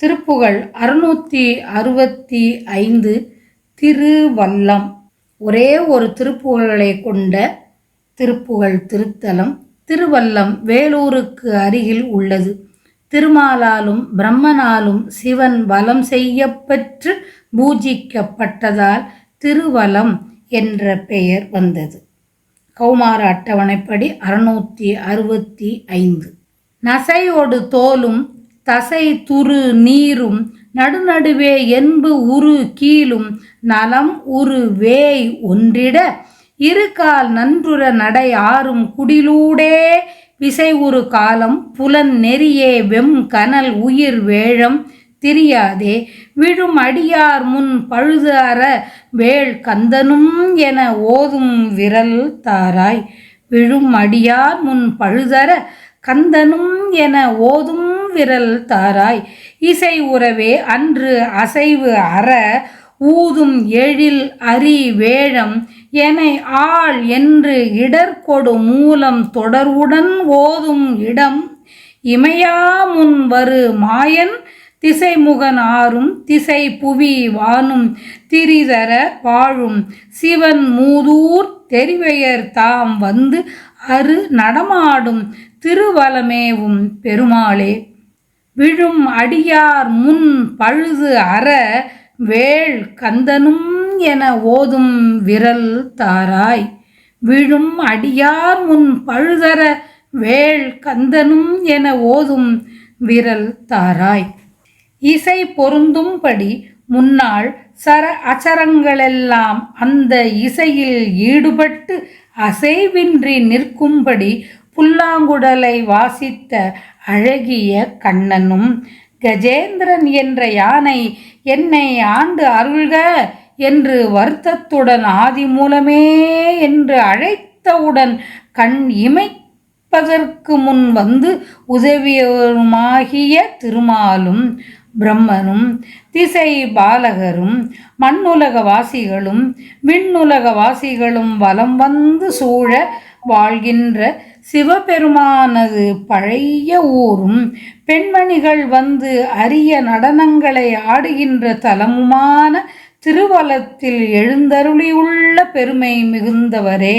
திருப்புகழ் அறுநூற்றி அறுபத்தி ஐந்து திருவல்லம் ஒரே ஒரு திருப்புகழை கொண்ட திருப்புகழ் திருத்தலம் திருவல்லம் வேலூருக்கு அருகில் உள்ளது. திருமாலாலும் பிரம்மனாலும் சிவன் வலம் செய்யப்பெற்று பூஜிக்கப்பட்டதால் திருவலம் என்ற பெயர் வந்தது. கௌமார அட்டவணைப்படி அறுநூற்றி அறுபத்தி ஐந்து. நசையோடு தோலும் தசை துரு நீரும் நடுநடுவே என்பு உரு கீழும் நலம் உரு வேய் ஒன்றிட இருகால் நன்றுற நடை ஆறும் குடிலூடே விசை உரு காலம் புலன் நெறியே வெம் கனல் உயிர் வேழம் தெரியாதே. விழும் அடியார் முன் பழுது அற வேள் கந்தனும் என ஓதும் விரல் தாராய். விழும் அடியார் முன் பழுதர கந்தனும் என ஓதும் விரல் தாராய். இசை உறவே அன்று அசைவு அற ஊதும் எழில் அரி வேழம் என ஆள் என்று இடர்கொடு மூலம் தொடர்வுடன் ஓதும் இடம். இமையா முன் வரு மாயன் திசைமுகன் ஆறும் திசை புவி வானும் திரிதர வாழும். சிவன் மூதூர் தெரிவையர் தாம் வந்து அரு நடமாடும். திருவலமேவும் பெருமாளே விழும் அடியார் முன் பழுது அற வேள் கந்தனும் என ஓதும் விரல் தாராய். விழும் அடியார் முன் பழுதர வேள் கந்தனும் என ஓதும் விரல் தாராய். இசை பொருந்தும்படி முன்னால் சர அச்சரங்களெல்லாம் அந்த இசையில் ஈடுபட்டு அசைவின்றி நிற்கும்படி புல்லாங்குடலை வாசித்த அழகிய கண்ணனும் கஜேந்திரன் என்ற யானை என்னை ஆண்டு அருள்க என்று வருத்தத்துடன் ஆதி மூலமே என்று அழைத்தவுடன் கண் இமைப்பதற்கு முன் வந்து உதவியவருமாகிய திருமாலும் பிரம்மனும் திசை பாலகரும் மண்ணுலக வாசிகளும் விண்ணுலக வாசிகளும் வலம் வந்து சூழ வாழ்கின்ற சிவபெருமானது பழைய ஊரும் பெண்மணிகள் வந்து அரிய நடனங்களை ஆடுகின்ற தலமுமான திருவலத்தில் எழுந்தருளியுள்ள பெருமை மிகுந்தவரே.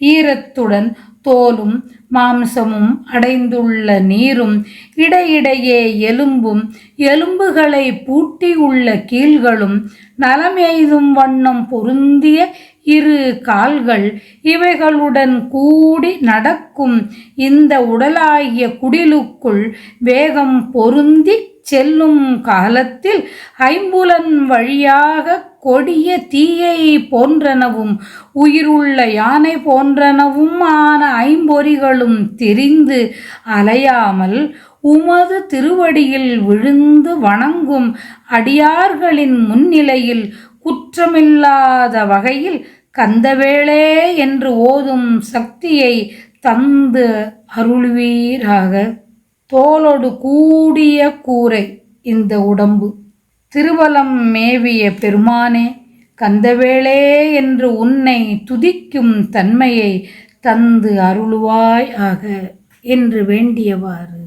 ஈரத்துடன் தோலும் மாம்சமும் அடைந்துள்ள நீரும் இடையிடையே எலும்பும் எலும்புகளை பூட்டியுள்ள கீழ்களும் நலமெய்தும் வண்ணம் பொருந்திய இரு கால்கள் இவைகளுடன் கூடி நடக்கும் இந்த உடலாகிய குடிலுக்குள் வேகம் பொருந்தி செல்லும் காலத்தில் ஐம்புலன் வழியாக கொடிய தீயை போன்றனவும் உயிருள்ள யானை போன்றனவும் ஆன ஐம்பொறிகளும் திரிந்து அலையாமல் உமது திருவடியில் விழுந்து வணங்கும் அடியார்களின் முன்னிலையில் குற்றமில்லாத வகையில் கந்தவேளே என்று ஓதும் சக்தியை தந்து அருள்வீராக. தோளோடு கூடிய கூரை இந்த உடம்பு. திருவலம் மேவிய பெருமானே கந்தவேளே என்று உன்னை துதிக்கும் தன்மையை தந்து அருளுவாய் ஆக என்று வேண்டியவாறு.